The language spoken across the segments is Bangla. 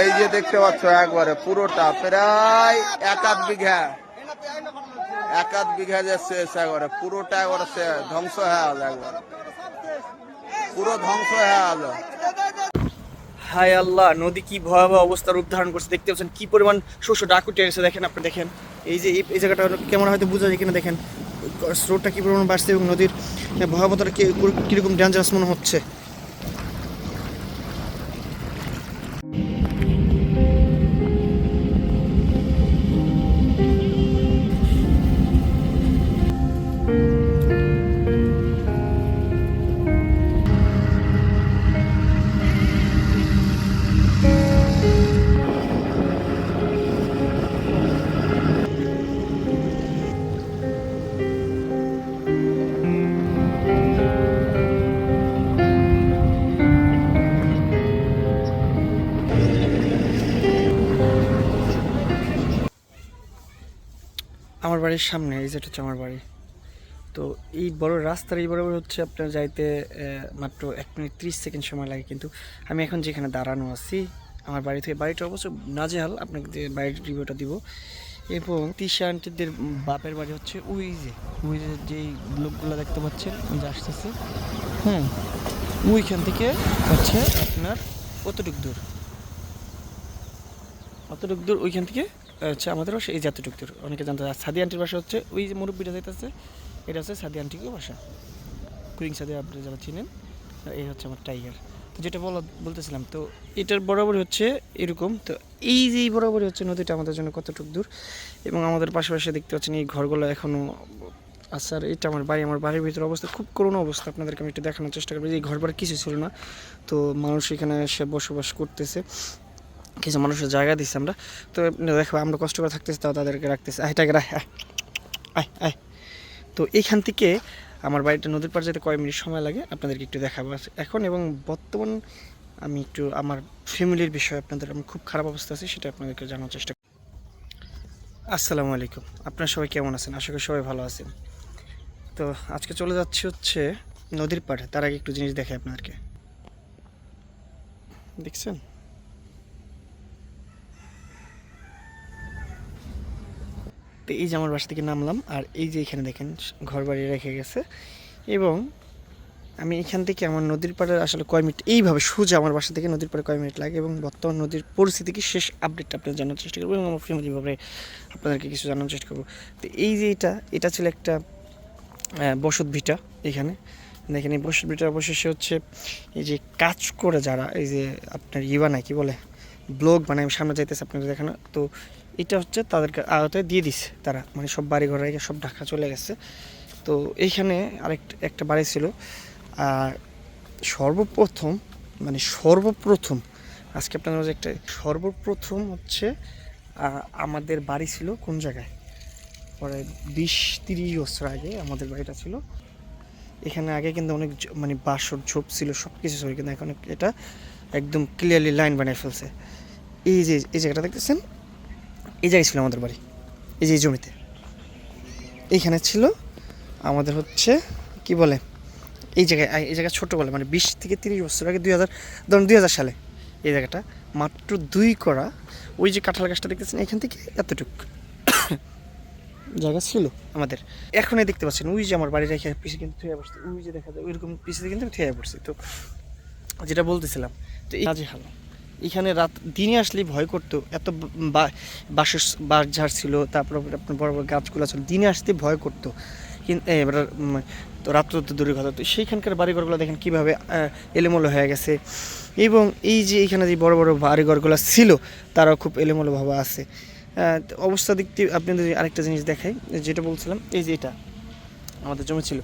এই যে দেখতে পাচ্ছ একবারে পুরোটা প্রায় এক আধ বিঘা। এক আধ বিঘা যে শেষ একবারে, পুরোটা একবারে সে ধ্বংস হয়ে গেল একবারে। পুরো ধ্বংস হয়ে গেল। আল্লাহ, নদী কি ভয়াবহ অবস্থার রূপ ধারণ করছে, দেখতে পাচ্ছেন কি পরিমাণ শস্য ডাকুটে এসে দেখেন আপনি, দেখেন। এই যে এই- জায়গাটা কেমন হয়তো বোঝা যায় কিনা, দেখেন। স্রোতটা কি পরিমাণ বাড়ছে এবং নদীর ভয়াবহতাটা কি, কীরকম ডেঞ্জারাস মনে হচ্ছে? বাড়ির সামনে, এই যেটা হচ্ছে আমার বাড়ি। তো এই বড় রাস্তার এই বরাবর হচ্ছে আপনার যাইতে মাত্র এক মিনিট ত্রিশ সেকেন্ড সময় লাগে। কিন্তু আমি এখন যেখানে দাঁড়ানো আছি, আমার বাড়ি থেকে বাড়িটা অবশ্য নাজেহাল, আপনাকে বাড়ির রিভিউটা দিব। এবং তিশা আন্টিদের বাপের বাড়ি হচ্ছে ওই যে যে যেই লোকগুলো দেখতে পাচ্ছেন, ওই যে আসতেছে। হ্যাঁ ওইখান থেকে হচ্ছে আপনার, কতটুক দূর? অতটুক দূর ওইখান থেকে? হচ্ছে আমাদের বাসা এই যতটুক দূর অনেকে জানতে সাদি আন্টির বাসা হচ্ছে, ওই যে মুরব্বিটা যাইতেছে, এটা হচ্ছে সাদি আন্টিকে বাসা কুইং সাদি আপনি যারা চিনেন, এই হচ্ছে আমার টাইগার। তো যেটা বলা, বলতেছিলাম, তো এটার বরাবরই হচ্ছে এরকম। তো এই যে এই বরাবরই হচ্ছে নদীটা আমাদের জন্য কতটুক দূর, এবং আমাদের পাশাপাশি দেখতে পাচ্ছেন এই ঘরগুলো এখনও আচ্ছা আর এটা আমার বাড়ি, আমার বাড়ির ভিতরে অবস্থা, খুব করুণ অবস্থা। আপনাদেরকে আমি একটু দেখানোর চেষ্টা করব যে এই ঘর বাড়ি কিছু ছিল না। তো মানুষ এখানে এসে বসবাস করতেছে। কিছু মানুষের জায়গা দিচ্ছে আমরা। তো দেখো, আমরা কষ্ট করে থাকতেছি, তাও তাদেরকে রাখতেছি। আয়, টাকা রাখ, আয়। আয় তো এইখান থেকে আমার বাড়িটা নদীর পাড়ে যেতে কয় মিনিট সময় লাগে, আপনাদেরকে একটু দেখাবো এখন। এবং বর্তমান আমি একটু আমার ফ্যামিলির বিষয়ে আপনাদের আমি খুব খারাপ অবস্থা আছে, সেটা আপনাদেরকে জানার চেষ্টা আসসালামু আলাইকুম। আপনারা সবাই কেমন আছেন? আশা করি সবাই ভালো আছেন। তো আজকে চলে যাচ্ছি হচ্ছে নদীর পাড়ে। তার আগে একটু জিনিস দেখে আপনাদেরকে। দেখছেন? তো এই যে আমার বাসা থেকে নামলাম, আর এই যে এখানে দেখেন ঘর বাড়ি রেখে গেছে। এবং আমি এখান থেকে আমার নদীর পাড়ে আসলে কয় মিনিট, এইভাবে সোজা আমার বাসা থেকে নদীর পাড়ে কয় মিনিট লাগে এবং বর্তমান নদীর পরিস্থিতি কি শেষ আপডেটটা আপনাদের জানার চেষ্টা করব এবং আমার ফ্যামিলি আপনাদেরকে কিছু জানার চেষ্টা করব। তো এই যে এটা এটা ছিল একটা বসত ভিটা এখানে। দেখেন এই বসত ভিটা অবশেষে হচ্ছে এই যে কাজ করে যারা, এই যে আপনার ই বানায় কি বলে, ব্লগ বানায়, আমি সামনে যাইতেছে আপনাদের দেখানো। তো এটা হচ্ছে তাদেরকে আওতায় দিয়ে দিছে তারা। মানে সব বাড়ি ঘর সব ঢাকা চলে গেছে। তো এইখানে আরেকটা, একটা বাড়ি ছিল। আর সর্বপ্রথম মানে সর্বপ্রথম, আজকে আপনাদের মাঝে একটা সর্বপ্রথম হচ্ছে আমাদের বাড়ি ছিল কোন জায়গায়? পরে বিশ তিরিশ বছর আগে আমাদের বাড়িটা ছিল। এখানে আগে কিন্তু অনেক মানে বাসর ঝোপ ছিল সব কিছু ছিল, কিন্তু এখন এটা একদম ক্লিয়ারলি লাইন বানিয়ে ফেলছে। এই যে, এই জায়গাটা দেখতেছেন? এই জায়গায় ছিল আমাদের বাড়ি, এই যে এই জমিতে। এইখানে ছিল আমাদের হচ্ছে, কি বলে, এই জায়গায় এই জায়গায় ছোটোবেলা মানে বিশ থেকে তিরিশ বছর আগে দুই হাজার, ধরুন দুই হাজার সালে এই জায়গাটা, মাত্র দুই করা ওই যে কাঁঠাল গাছটা দেখতেছেন, এখান থেকে এতটুক জায়গা ছিল আমাদের। এখনই দেখতে পাচ্ছেন, ওই যে আমার বাড়ি রেখে পিছিয়ে কিন্তু থুয়ে পড়ছে, ওই যে দেখা যায়, ওইরকম পিছিয়ে কিন্তু থুয়ে পড়ছে। তো যেটা বলতেছিলাম, তো এই কাজে ভালো এখানে রাত দিনে আসলে ভয় করতো। এত বা- বাঁশের বাঁশঝাড় ছিল, তারপর আপনার বড় বড় গাছগুলো ছিল, দিনে আসতে ভয় করতো। কিন্তু এবার তো রাত্র তো দূরের কথা, তো সেইখানকার বাড়িঘরগুলো দেখেন কীভাবে এলোমেলো হয়ে গেছে। এবং এই যে এখানে যে বড় বড় বাড়িঘরগুলো ছিল তারাও খুব এলোমেলোভাবে আছে। অবস্থা দিক দিয়ে আপনাদের আরেকটা জিনিস দেখাই, যেটা বলছিলাম, এই যে এটা, আমাদের জমি ছিল,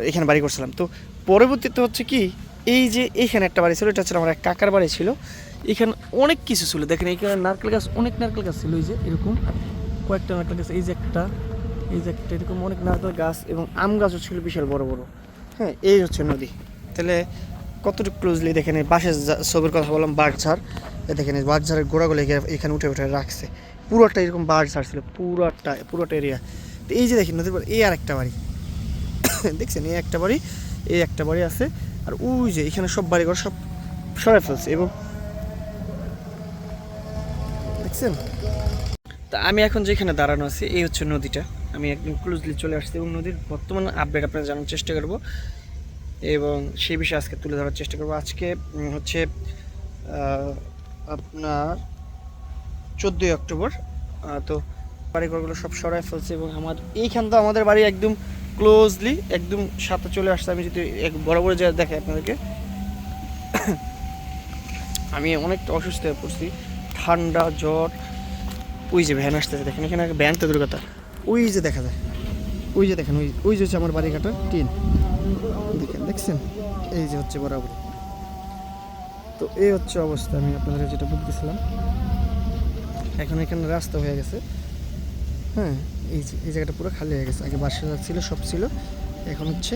এখানে বাড়ি করছিলাম। তো পরবর্তীতে হচ্ছে কি, এই যে এইখানে একটা বাড়ি ছিল, এটা হচ্ছে আমার এক কাকার বাড়ি ছিল। এখানে অনেক কিছু ছিল। দেখেন, এখানে নারকেল গাছ, অনেক নারকেল গাছ ছিল। এই যে এরকম কয়েকটা নারকেল গাছ, এই যে একটা, এই যে একটা, এরকম অনেক নারকেল গাছ এবং আম গাছও ছিল বিশাল বড় বড়। হ্যাঁ এই হচ্ছে নদী। তাহলে কতটুকু ক্লোজলি দেখেন, এই বাঁশের যা- ছবির কথা বললাম বাঁশঝাড় এই দেখেন, এই বাঁশঝাড়ের গোড়াগুলো এখানে- উঠে উঠে রাখছে। পুরোটা এরকম বাঁশঝাড় ছিল, পুরোটা পুরোটা এরিয়া তো এই যে দেখেন, নদীর পাড়ে, এই আর একটা বাড়ি। দেখছেন, এই একটা বাড়ি, এই একটা বাড়ি আছে। আর ওই যে এখানে সব বাড়িঘর সব সরাই ফেলছে এবং দেখছেন? তা আমি এখন যেখানে দাঁড়ানো আছি, এই হচ্ছে নদীটা। আমি একদম ক্লোজলি চলে আসছি এবং নদীর বর্তমান আপডেট আপনারা জানার চেষ্টা করব এবং সেই বিষয়ে আজকে তুলে ধরার চেষ্টা করব। আজকে হচ্ছে আপনার চোদ্দোই অক্টোবর। তো বাড়িঘরগুলো সব সরাই ফেলছে এবং আমার, এইখান তো আমাদের বাড়ি একদম ক্লোজলি একদম সাথে চলে আসছে। আমি যদি এক বড় বড় জায়গা দেখাই আপনাদেরকে। আমি অনেকটা অসুস্থ হয়ে পড়ছি। ঠান্ডা জ্বর। ওই যে ভ্যান আসতেছে দেখেন এখানে ভ্যান তো দূর কথা। ওই যে দেখা যায়। ওই যে দেখেন ওই ওই যে হচ্ছে আমার বাড়ি কাটা টিন। দেখেন দেখছেন? এই যে হচ্ছে বরাবর তো এই হচ্ছে অবস্থা আমি আপনাদের যেটা বলতেছিলাম। এখন এখানে রাস্তা হয়ে গেছে। হ্যাঁ এই যে এই জায়গাটা পুরো খালি হয়ে গেছে। আগে বাসা ছিল সব ছিল। এখন হচ্ছে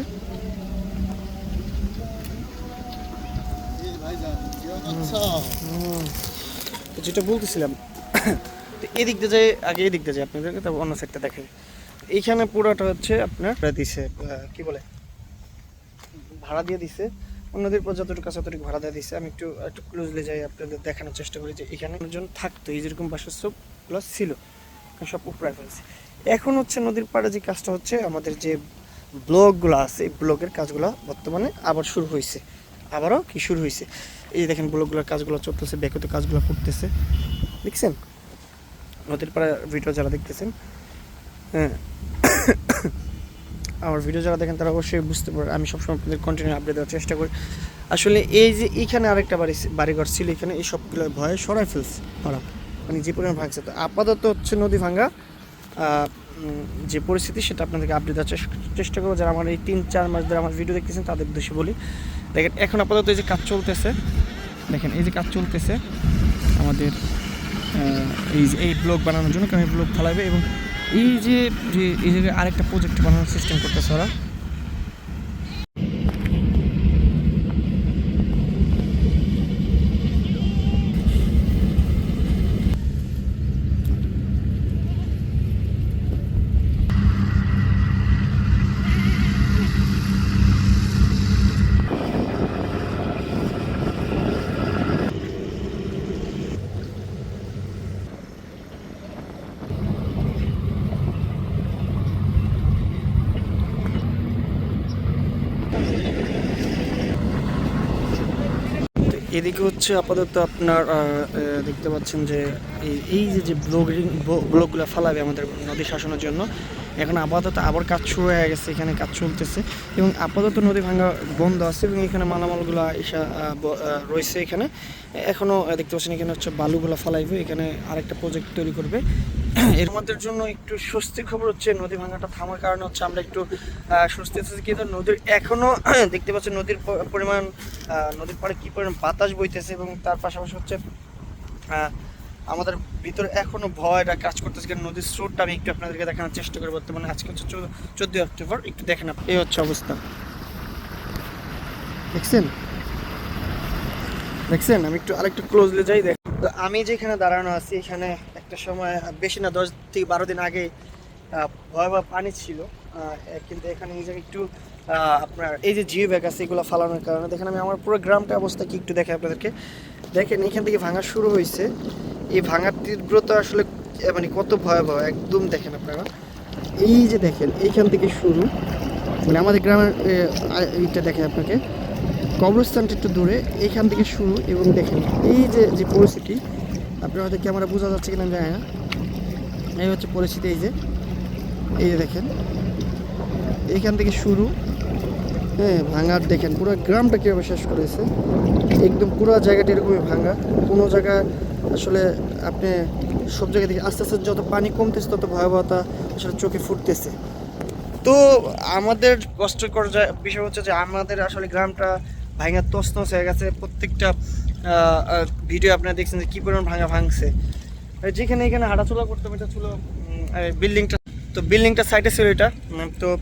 হুম। যেটা বলতেছিলাম, তো এদিক দিয়ে যাই, আগে এদিক দিয়ে যাই আপনাদেরকে, তারপর অন্য সাইডটা দেখাই। এইখানে পুরোটা হচ্ছে আপনার দিছে কি বলে? ভাড়া দিয়ে দিছে। অন্যদের পর যতটুকু আছে ততটুকু ভাড়া দিয়ে দিছে। আমি একটু একটু ক্লোজলি যাই আপনাদের দেখানোর চেষ্টা করি যে এখানে একজন থাকতো, এই যেরকম বাসার সবগুলো ছিল সব উপরে ফেলছে এখন হচ্ছে নদীর পাড়ে যে কাজটা হচ্ছে, আমাদের যে ব্লকগুলো আছে, এই ব্লকের কাজগুলো বর্তমানে আবার শুরু হয়েছে। আবারও কি শুরু হয়েছে? এই দেখেন ব্লকগুলোর কাজগুলো চলতেছে ব্যাকতে কাজগুলো করতেছে। দেখছেন? নদীর পাড়ে ভিডিও যারা দেখতেছেন হ্যাঁ আমার ভিডিও যারা দেখেন তারা অবশ্যই বুঝতে পারে আমি সবসময় আপনাদের কন্টিনিউ আপডেট দেওয়ার চেষ্টা করি। আসলে এই যে এইখানে আরেকটা বাড়ি বাড়িঘর ছিল এখানে এই সবগুলো ভয়ে সরাই ফেলছে ওরা। মানে যে পরিমাণ ভাঙছে। তো আপাতত হচ্ছে নদী ভাঙা আহ, উম, যে পরিস্থিতি সেটা আপনাদেরকে আপডেট দেওয়ার চেষ্টা করব। যারা আমার এই তিন চার মাস ধরে আমার ভিডিও দেখতেছেন তাদের উদ্দেশ্যে বলি। দেখেন, এখন আপাতত এই যে কাজ চলতেছে, দেখেন, এই যে কাজ চলতেছে, আমাদের এই যে এই ব্লগ বানানোর জন্য, কারণ এই ব্লগ ফেলাবে এবং এই যে যে, এই জায়গায় আরেকটা প্রজেক্ট বানানোর সিস্টেম করতেছে ওরা তো এদিকে হচ্ছে আপাতত আপনার দেখতে পাচ্ছেন যে এই যে যে ব্লগিং ব্লগগুলো ফালাবে আমাদের নদী শাসনের জন্য এখন আপাতত আবার কাজ শুরু হয়ে গেছে, এখানে কাজ চলতেছে। এবং আপাতত নদী ভাঙা বন্ধ আছে এবং এখানে মালামালগুলো এসা রয়েছে এখানে। এখনও দেখতে পাচ্ছেন এখানে হচ্ছে বালুগুলো ফালাইবে, এখানে আরেকটা প্রজেক্ট তৈরি করবে। এর আমাদের জন্য একটু স্বস্তির খবর হচ্ছে, নদী ভাঙাটা থামার কারণে হচ্ছে আমরা একটু স্বস্তি আছি কিন্তু নদীর এখনও দেখতে পাচ্ছেন নদীর পরিমাণ নদীর পাড়ে কি পরিমাণ বাতাস বইতেছে এবং তার পাশাপাশি হচ্ছে আমাদের ভিতরে এখনও ভয়টা কাজ করতেছে কারণ নদীর স্রোতটা আমি একটু আপনাদেরকে দেখানোর চেষ্টা করব বর্তমানে। আজকে হচ্ছে চোদ্দই অক্টোবর। একটু দেখেন এই হচ্ছে অবস্থা। দেখছেন? দেখছেন? আমি একটু আরেকটু ক্লোজলি যাই দেখ তো আমি যেখানে দাঁড়ানো আছি, এখানে একটা সময় বেশি না, দশ থেকে বারো দিন আগে ভয়াবহ পানি ছিল। কিন্তু এখানে এই যে একটু আপনার এই যে জিও ব্যাগ আছে, এগুলো ফালানোর কারণে। দেখেন আমি আমার পুরো গ্রামটা অবস্থা কি একটু দেখে আপনাদেরকে। দেখেন, এখান থেকে ভাঙা শুরু হয়েছে। এই ভাঙার তীব্রতা আসলে মানে কত ভয়াবহ, একদম দেখেন আপনারা। এই যে দেখেন, এইখান থেকে শুরু। মানে আমাদের গ্রামের এইটা দেখেন আপনাকে। কবরস্থানটা একটু দূরে, এইখান থেকে শুরু এবং দেখেন, এই যে যে পরিস্থিতি, আপনার হয়তো ক্যামেরা বোঝা যাচ্ছে কিনা জানি না। এই হচ্ছে পরিস্থিতি, এই যে এই যে দেখেন। এইখান থেকে শুরু। হ্যাঁ ভাঙার দেখেন, পুরো গ্রামটা কীভাবে শেষ করেছে। একদম পুরো জায়গাটা এরকমই ভাঙা। কোনো জায়গায় আসলে আপনি সব জায়গা থেকে আস্তে আস্তে যত পানি কমতেছে, তত ভয়াবহতা আসলে চোখে ফুটতেছে। তো আমাদের কষ্টকর যা- বিষয় হচ্ছে যে আমাদের আসলে গ্রামটা ভাঙা তছনছ হয়ে গেছে। প্রত্যেকটা ভিডিও আপনারা দেখছেন যে কী পরিমাণ ভাঙা ভাঙছে। যেখানে এখানে হাঁটাচলা করতাম, এটা ছিল বিল্ডিংটা। তো বিল্ডিংটা সাইডে ছিল এটা। তো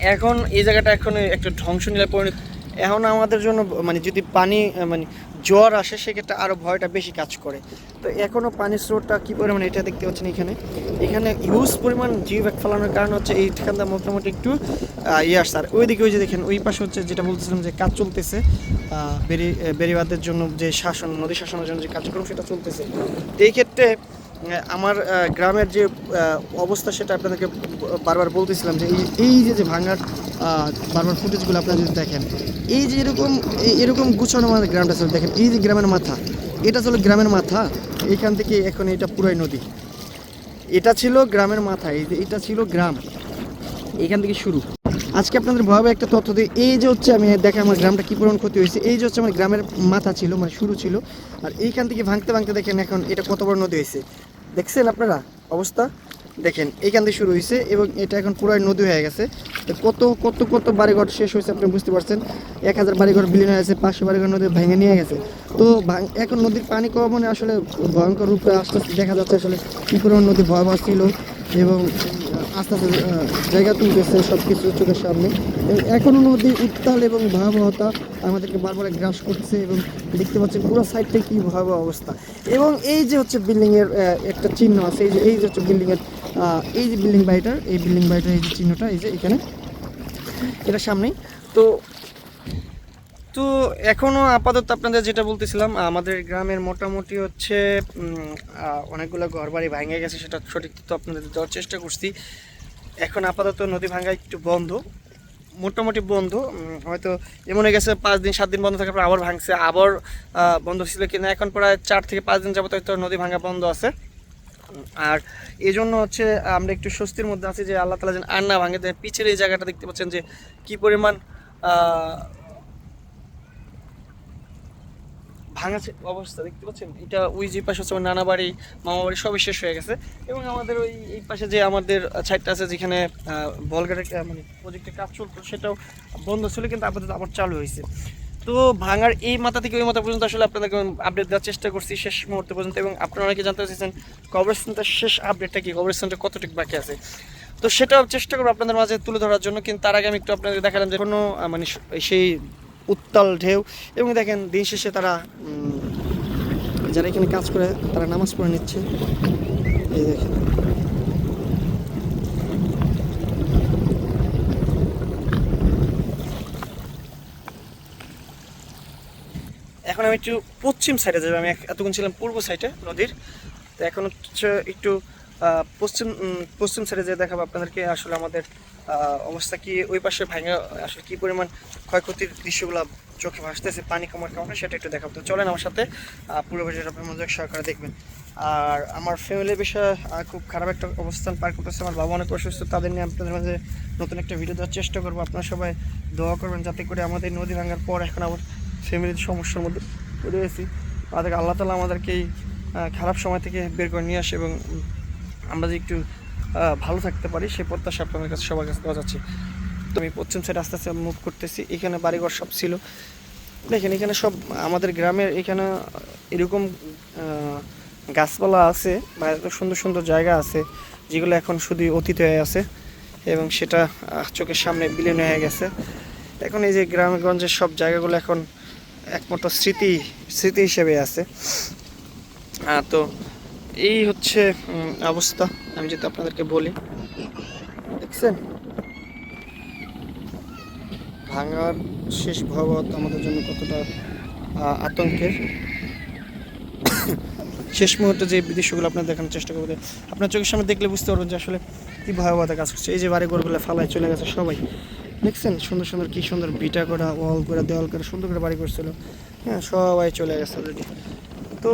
এখন এই জায়গাটা এখন একটা ধ্বংস নীলা পরিণত। এখন আমাদের জন্য মানে যদি পানি মানে জ্বর আসে, সেক্ষেত্রে আরও ভয়টা বেশি কাজ করে। তো এখনও পানির স্রোতটা কী পরিমাণে এটা দেখতে পাচ্ছেন এখানে? এখানে হিউজ পরিমাণ জিও ব্যাগ ফেলানোর কারণ হচ্ছে এইখানটা মোটামুটি একটু ইয়ে আসছে। আর ওইদিকে ওই যে দেখেন, ওই পাশে হচ্ছে যেটা বলতেছিলাম যে কাজ চলতেছে বেরি বেড়িবাঁধের জন্য যে শাসন, নদী শাসনের জন্য যে কার্যক্রম সেটা চলতেছে। এই ক্ষেত্রে আমার গ্রামের যে অবস্থা সেটা আপনাদেরকে বারবার বলতেছিলাম যে এই এই যে ভাঙার বারবার ফুটেজগুলো আপনারা যদি দেখেন, এই যে এরকম এরকম গুছানো আমাদের গ্রামটা ছিল দেখেন, এই যে গ্রামের মাথা, এটা ছিল গ্রামের মাথা, এইখান থেকে এখন এটা পুরাই নদী। এটা ছিল গ্রামের মাথা, এই যে এটা ছিল গ্রাম এখান থেকে শুরু। আজকে আপনাদের ভয়াবহ একটা তথ্য দিই, এই যে হচ্ছে আমি দেখে আমার গ্রামটা কী পরিমাণ ক্ষতি হয়েছে, এই যে হচ্ছে আমার গ্রামের মাথা ছিল মানে শুরু ছিল, আর এইখান থেকে ভাঙতে ভাঙতে দেখেন এখন এটা কত বড় নদী হয়েছে। দেখছেন আপনারা অবস্থা? দেখেন, এখান থেকে শুরু হয়েছে এবং এটা এখন পুরাই নদী হয়ে গেছে। কত কত কত বাড়িঘর শেষ হয়েছে আপনি বুঝতে পারছেন? এক হাজার বাড়িঘর বিলীন গেছে, পাঁচশো বাড়িঘর নদী ভেঙে নিয়ে গেছে। তো এখন নদীর পানি কমনে আসলে ভয়ঙ্কর রূপে আস্তে আস্তে দেখা যাচ্ছে আসলে পরিমাণ নদী ভয়াবহ ছিল এবং আস্তে আস্তে জায়গা তুলতেছে সব কিছু চোখের সামনে। এবং এখনও নদীর উত্তাল এবং ভয়াবহতা আমাদেরকে বারবার গ্রাস করছে এবং দেখতে পাচ্ছেন পুরো সাইডটাই কি ভয়াবহ অবস্থা। এবং এই যে হচ্ছে বিল্ডিংয়ের একটা চিহ্ন আছে, এই যে এই যে হচ্ছে বিল্ডিংয়ের এই যে বিল্ডিং বাড়িটার, এই বিল্ডিং বাড়িটার এই যে চিহ্নটা, এই যে এখানে, এটা সামনেই। তো তো এখনও আপাতত আপনাদের যেটা বলতেছিলাম, আমাদের গ্রামের মোটামুটি হচ্ছে অনেকগুলো ঘর বাড়ি ভেঙে গেছে, সেটা সঠিক তো আপনাদের দেওয়ার চেষ্টা করছি। এখন আপাতত নদী ভাঙ্গা একটু বন্ধ, মোটামুটি বন্ধ হয়তো এমন হয়ে গেছে পাঁচ দিন, সাত দিন বন্ধ থাকার পর আবার ভাঙছে, আবার বন্ধ ছিল কিনা, এখন প্রায় চার থেকে পাঁচ দিন যাবত হয়তো নদী ভাঙ্গা বন্ধ আছে। আর এই জন্য হচ্ছে আমরা একটু স্বস্তির মধ্যে আছি যে আল্লাহ তালা যেন আর না ভাঙে। পিছের এই জায়গাটা দেখতে পাচ্ছেন যে কি পরিমাণ আহ, ভাঙা অবস্থা, দেখতে পাচ্ছেন? এটা ওই যে পাশে হচ্ছে আমার নানা বাড়ি, মামা বাড়ি, সবই শেষ হয়ে গেছে। এবং আমাদের ওই, এই পাশে যে আমাদের সাইডটা আছে, যেখানে বলগাটের মানে প্রজেক্টের কাজ চলতো, সেটাও বন্ধ ছিল, কিন্তু আপাতত আবার চালু হয়েছে। তো ভাঙার এই মাথা থেকে ওই মাথা পর্যন্ত আসলে আপনাদেরকে আপডেট দেওয়ার চেষ্টা করছি শেষ মুহূর্তে পর্যন্ত, এবং আপনারা অনেকে জানতে চাইছেন, কবরস্থানটার শেষ আপডেটটা কি? কবরস্থানটা কতটুকু বাকি আছে? তো সেটাও চেষ্টা করব আপনাদের মাঝে তুলে ধরার জন্য, কিন্তু তার আগে আমি একটু আপনাদের দেখালাম যে কোনো মানে সেই উত্তাল ঢেউ এবং দেখেন দিন শেষে তারা যারা এখানে কাজ করে তারা নামাজ পড়ে নিচ্ছে। এই দেখেন। এখন আমি একটু পশ্চিম সাইডে যাব। আমি এতক্ষণ ছিলাম পূর্ব সাইডে, নদীর। তো এখন হচ্ছে একটু পশ্চিম পশ্চিম সাইডে যে দেখাবো আপনাদেরকে আসলে আমাদের অবস্থা কি? ওই পাশে ভাঙা আসলে কি পরিমাণ ক্ষয়ক্ষতির দৃশ্যগুলো চোখে ভাসতেছে, পানি কমার কারণে সেটা একটু দেখাবো। চলেন আমার সাথে পুরো মনোযোগ সহকারে দেখবেন। আর আমার ফ্যামিলির বিষয়ে খুব খারাপ একটা অবস্থান পার করতেছে, আমার বাবা অনেক অসুস্থ, তাদের নিয়ে আপনাদের মাঝে নতুন একটা ভিডিও দেওয়ার চেষ্টা করব। আপনারা সবাই দোয়া করবেন যাতে করে আমাদের নদী ভাঙার পর এখন আবার ফ্যামিলির সমস্যার মধ্যে রয়েছি তাদেরকে আল্লাহ তালা আমাদেরকে এই খারাপ সময় থেকে বের করে নিয়ে আসে এবং আমরা যে একটু ভালো থাকতে পারি সেই প্রত্যাশা আপনাদের কাছে, সবার কাছে যাচ্ছে। তো আমি পশ্চিম সাইড আস্তে আস্তে মুভ করতেছি, এখানে বাড়িঘর সব ছিল। দেখেন, এখানে সব আমাদের গ্রামের এখানে এরকম গাছপালা আছে বা এত সুন্দর সুন্দর জায়গা আছে, যেগুলো এখন শুধু অতীত হয়ে আছে এবং সেটা চোখের সামনে বিলীন হয়ে গেছে। এখন এই যে গ্রামগঞ্জের সব জায়গাগুলো এখন একমাত্র স্মৃতি স্মৃতি হিসেবে আছে। তো এই হচ্ছে অবস্থা। আমি যদি আপনাদেরকে বলি, দেখছেন? ভাঙার শেষ ভয়াবহতা আমাদের জন্য কতটা আতঙ্কের। শেষ মুহূর্তে যে দৃশ্যগুলো আপনার দেখানোর চেষ্টা করব আপনার চোখের সামনে দেখলে বুঝতে পারবেন যে আসলে কী ভয়াবহতা কাজ করছে। এই যে বাড়ি ঘরগুলো ফালায় চলে গেছে সবাই। দেখছেন? সুন্দর সুন্দর, কী সুন্দর বিটা করা, ওয়াল করে, দেওয়াল করে, সুন্দর করে বাড়ি করছিল। হ্যাঁ সবাই চলে গেছে অলরেডি তো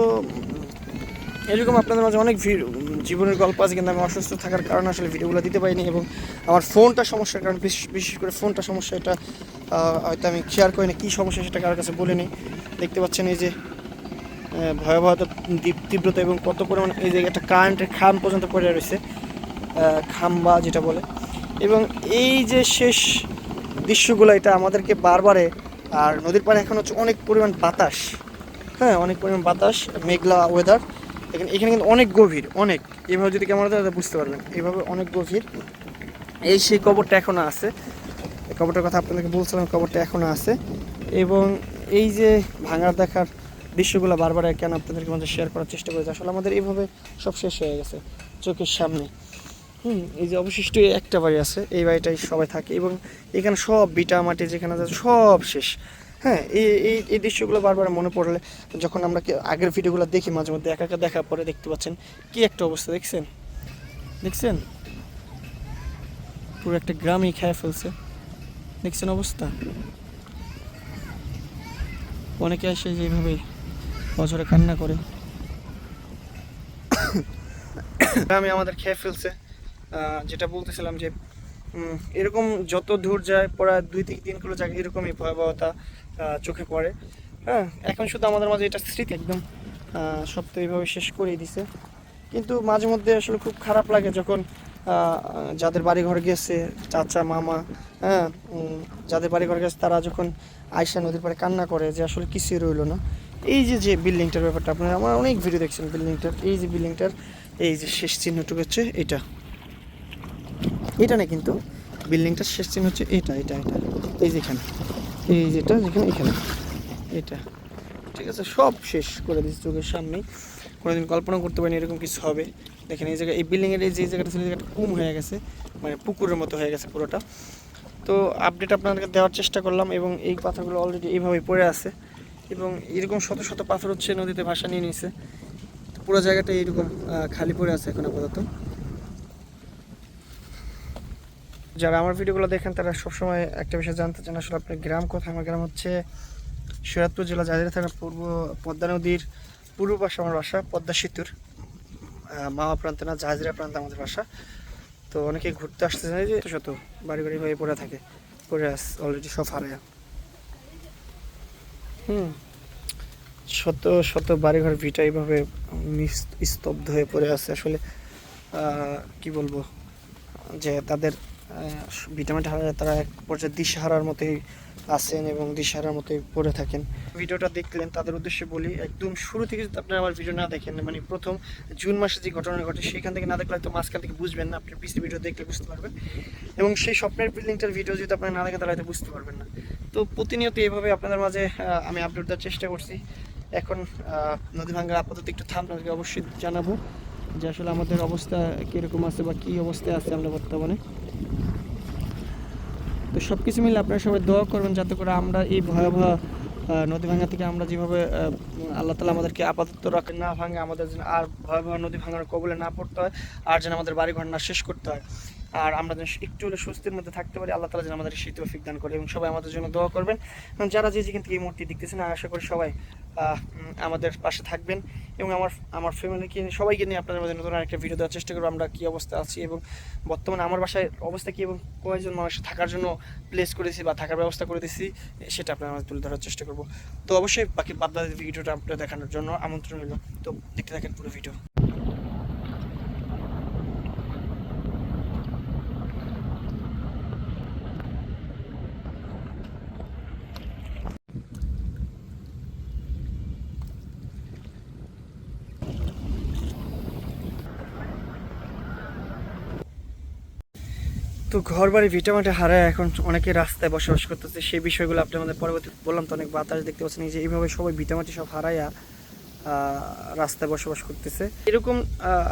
এরকম আপনাদের মাঝে অনেক জীবনের গল্প আছে কিন্তু আমি অসুস্থ থাকার কারণে আসলে ভিডিওগুলো দিতে পারিনি এবং আমার ফোনটা সমস্যার কারণ, বিশেষ করে ফোনটা সমস্যা, এটা হয়তো আমি শেয়ার করি না কী সমস্যা সেটা কারোর কাছে বলিনি। দেখতে পাচ্ছেন এই যে ভয়াবহতা তীব- তীব্রতা এবং কত পরিমাণ এই যে একটা কারেন্টের খাম পর্যন্ত পড়ে রয়েছে খাম্বা যেটা বলে। এবং এই যে শেষ দৃশ্যগুলো, এটা আমাদেরকে বারবারে, আর নদীর পাড়ে এখন হচ্ছে অনেক পরিমাণ বাতাস হ্যাঁ অনেক পরিমাণ বাতাস, মেঘলা ওয়েদার এখানে এখানে কিন্তু অনেক গভীর, অনেক। এভাবে যদি ক্যামেরা তাহলে বুঝতে পারবেন। এইভাবে অনেক গভীর। এই সেই কবরটা এখনও আছে। কবরটার কথা আপনাদেরকে বলছিলাম, কবরটা এখনও আছে। এবং এই যে ভাঙার দেখার দৃশ্যগুলো বারবার কেন আপনাদেরকে মধ্যে শেয়ার করার চেষ্টা করেছি। আসলে আমাদের এইভাবে সব শেষ হয়ে গেছে চোখের সামনে। হুম, এই যে অবশিষ্ট একটা বাড়ি আছে, এই বাড়িটাই সবাই থাকে। এবং এখানে সব বিটা মাটি যেখানে আছে, সব শেষ। হ্যাঁ এই এই এই দৃশ্যগুলো বারবার মনে পড়লে যখন আমরা আগের ভিডিওগুলো দেখি মাঝে মধ্যে একা একা দেখার পরে দেখতে পাচ্ছেন কি একটা অবস্থা, দেখছেন? দেখছেন? পুরো একটা গ্রামই খেয়ে ফেলছে। দেখছেন অবস্থা? অনেকে এসে যেভাবে বছরে কান্না করে। গ্রামে আমাদের খেয়ে ফেলছে। যেটা বলতেছিলাম যে এরকম যত দূর যায়, পড়া দুই থেকে কিলো জায়গায় এরকমই ভয়াবহতা চোখে পড়ে। হ্যাঁ এখন শুধু আমাদের মাঝে এটা স্মৃতি একদম। সব তো এইভাবে শেষ করেই দিছে। কিন্তু মাঝে মধ্যে আসলে খুব খারাপ লাগে যখন যাদের বাড়ি ঘর গেছে, চাচা, মামা হ্যাঁ যাদের বাড়ি ঘর গেছে, তারা যখন আয়সা নদীর পাড়ে কান্না করে যে আসলে কিছুই রইল না। এই যে যে বিল্ডিংটার ব্যাপারটা, আপনারা আমার অনেক ভিডিও দেখছেন বিল্ডিংটার। এই যে বিল্ডিংটার, এই যে শেষ চিহ্নটুকু হচ্ছে এটা। এটা না কিন্তু বিল্ডিংটার শেষ চিহ্ন হচ্ছে এটা এটা এটা। এই যেখানে এই যেটা, যেখানে, এখানে। এটা। ঠিক আছে, সব শেষ করে দিয়েছে চোখের সামনেই। কোনোদিন কল্পনা করতে পারিনি এরকম কিছু হবে। দেখেন এই জায়গায়, এই বিল্ডিংয়ের এই যে জায়গাটা ছিল জায়গাটা কম হয়ে গেছে। মানে পুকুরের মতো হয়ে গেছে পুরোটা। তো আপডেট আপনাদেরকে দেওয়ার চেষ্টা করলাম এবং এই পাথরগুলো অলরেডি এইভাবে পড়ে আছে। এবং এরকম শত শত পাথর হচ্ছে নদীতে ভাসা নিয়ে নিয়েছে পুরো জায়গাটা এইরকম খালি পড়ে আছে এখন আপাতত। যারা আমার ভিডিওগুলো দেখেন, তারা সবসময় একটা বিষয় জানতে চান, আসলে আপনার গ্রাম কোথায়? আমার গ্রাম হচ্ছে শরীয়তপুর জেলা জাজিরা থানা পূর্ব পদ্মা নদীর পূর্ব পাশে আমার বাসা, পদ্মা সেতুর মাওয়া প্রান্তে না জাহাজিরা প্রান্ত আমাদের বাসা। তো অনেকে ঘুরতে আসতে চায় যে শত বাড়ি বাড়ি হয়ে পড়ে থাকে, পড়ে আস অলরেডি সব হারায়। হুম, শত শত বাড়িঘর ভিটা এইভাবে নিস- স্তব্ধ হয়ে পড়ে আছে। আসলে কি বলব, যে তাদের ভিটামিন হারা তারা এক পর্যায়ে দিশাহারার মতোই আছেন এবং দিশাহারার মতোই পড়ে থাকেন। ভিডিওটা দেখলেন, তাদের উদ্দেশ্যে বলি, একদম শুরু থেকে যদি আপনারা আমার ভিডিও না দেখেন মানে প্রথম জুন মাসে যে ঘটনা ঘটে, সেখান থেকে না দেখলে হয়তো মাঝখান থেকে বুঝবেন না, আপনি পিসি ভিডিও দেখলে বুঝতে পারবেন। এবং সেই স্বপ্নের বিল্ডিংটার ভিডিও যদি আপনারা না দেখেন, তাহলে হয়তো বুঝতে পারবেন না। তো প্রতিনিয়ত এইভাবে আপনাদের মাঝে আমি আপলোড দেওয়ার চেষ্টা করছি। এখন নদী ভাঙ্গার আপাতত একটু থাম, আপনাদেরকে অবশ্যই জানাব যে আসলে আমাদের অবস্থা কীরকম আছে বা কী অবস্থায় আছে আমরা বর্তমানে। তো সব কিছু মিলে আপনারা সবাই দোয়া করবেন যাতে করে আমরা এই ভয়াবহ নদী ভাঙা থেকে আমরা যেভাবে আল্লাহ তালা আমাদেরকে আপাতত রাখে না ভাঙে, আমাদের যেন আর ভয়াবহ নদী ভাঙার কবলে না পড়তে হয় আর যেন আমাদের বাড়ি ঘর না শেষ করতে হয়। আর আমরা যেন একটু হলে স্বস্তির মধ্যে থাকতে পারি, আল্লাহ তালা যেন আমাদের শীত ফিক দান করে এবং সবাই আমাদের জন্য দোয়া করবেন। যারা যে যেখান থেকে এই মূর্তি দেখতেছেন, আশা করি সবাই আমাদের পাশে থাকবেন এবং আমার আমার ফ্যামিলিকে নিয়ে, সবাইকে নিয়ে আপনাদের মধ্যে নতুন একটা ভিডিও দেওয়ার চেষ্টা করব, আমরা কী অবস্থা আছি এবং বর্তমানে আমার বাসায় অবস্থা কী এবং কয়েকজন মানুষ থাকার জন্য প্লেস করেছি বা থাকার ব্যবস্থা করে দিয়েছি, সেটা আপনার আমাদের তুলে ধরার চেষ্টা করব। তো অবশ্যই বাকি বাদ ভিডিওটা আপনাদের দেখানোর জন্য আমন্ত্রণ রইল। তো দেখতে থাকেন পুরো ভিডিও তো ঘর বাড়ি ভিটামাটে হারায় এখন অনেকে রাস্তায় বসবাস করতেছে। সেই বিষয়গুলো আপনি আমাদের পরবর্তী বললাম তো অনেক বাতাস দেখতে পাচ্ছেন। যে এইভাবে সবাই ভিটামাটি সব হারাইয়া আহ, রাস্তায় বসবাস করতেছে। এরকম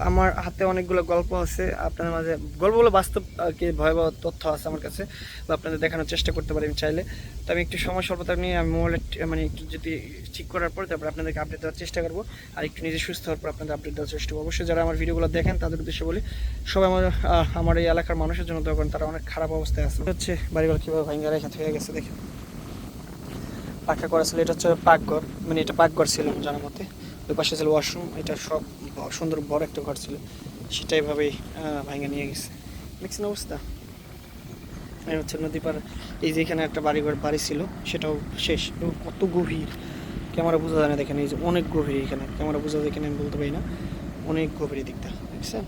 আমার হাতে অনেকগুলো গল্প আছে। আপনাদের মাঝে গল্পগুলো বাস্তব কি ভয়াবহ তথ্য আছে আমার কাছে, বা আপনাদের দেখানোর চেষ্টা করতে পারি আমি চাইলে। তো আমি একটু সময় স্বল্পতা নিয়ে আমি মোবাইলে মানে একটু যদি ঠিক করার পর তারপরে আপনাদেরকে আপডেট দেওয়ার চেষ্টা করব। আর একটু নিজে সুস্থ হওয়ার পর আপনাদের আপডেট দেওয়ার চেষ্টা করব। অবশ্যই যারা আমার ভিডিওগুলো দেখেন, তাদের উদ্দেশ্যে বলি, সবাই আমার আমার এই এলাকার মানুষের জন্য দোয়া করেন, তারা অনেক খারাপ অবস্থায় আছে। হচ্ছে বাড়িঘর কীভাবে ভাঙ্গা রেখা হয়ে গেছে দেখেন। পাকা করা ছিল এটা হচ্ছে পাকঘর। মানে এটা পাকঘর ছিল জানার মতে। ওই পাশে ছিল ওয়াশরুম এটা সব সুন্দর বড় একটা ঘর ছিল। সেটা এভাবেই ভাঙে নিয়ে গেছে। দেখছেন অবস্থা? আর হচ্ছে নদী পার এই যে এখানে একটা বাড়িঘর, বাড়ি ছিল, সেটাও শেষ। এবং কত গভীর। ক্যামেরা বোঝা যায় না দেখেন, এই যে অনেক গভীর এখানে। ক্যামেরা বোঝা যায় কিনা আমি বলতে পারি না। অনেক গভীর এই দিকটা দেখছেন?